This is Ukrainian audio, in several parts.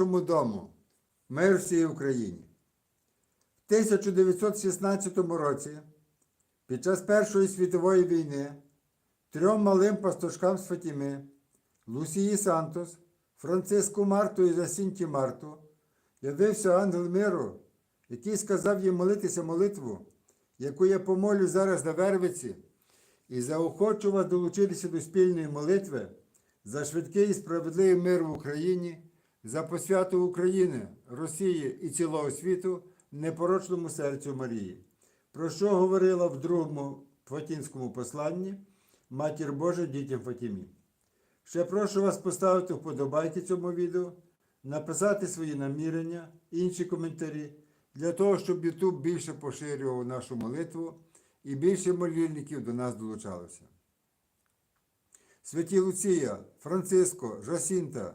Божому дому, мир всій Україні. В 1916 році, під час Першої світової війни, трьом малим пастушкам з Фатіми, Лусії Сантос, Франциску Марту і Засінті Марту, явився ангел миру, який сказав їм молитися молитву, яку я помолю зараз на Вервиці, і заохочу вас долучитися до спільної молитви за швидкий і справедливий мир в Україні, за посвяту України, Росії і цілого світу непорочному серцю Марії, про що говорила в другому Фатінському посланні Матір Божа дітям Фатімі. Ще прошу вас поставити вподобайки цьому відео, написати свої намірення, інші коментарі, для того, щоб YouTube більше поширював нашу молитву і більше молільників до нас долучалося. Святі Луція, Франциско, Жасінта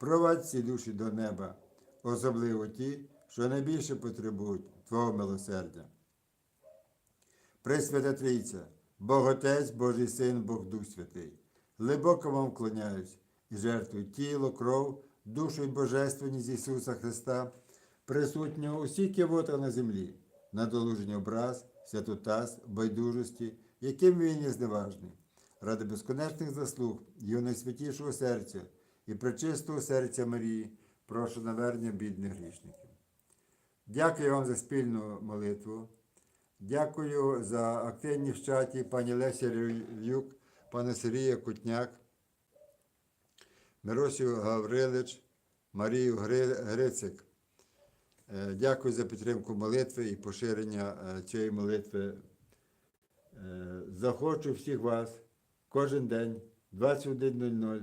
провадь всі душі до неба, особливо ті, що найбільше потребують Твого милосердя. Пресвята Трійця, Бог Отець, Божий Син, Бог Дух Святий, глибоко вам вклоняюсь і жертвую тіло, кров, душу і божественність Ісуса Христа, присутнього усіх кивотах на землі, на долуження образ, святотаз, байдужості, яким він є зневажний, ради безконечних заслуг Його найсвятішого серця і пречистого серця Марії, прошу навернення бідних грішників. Дякую вам за спільну молитву. Дякую за активність в чаті пані Лесі Рів'юк, пана Сергія Кутняк, Миросію Гаврилич, Марію Грицик. Е, Дякую за підтримку молитви і поширення е, цієї молитви. Е, Захочу всіх вас кожен день 21.00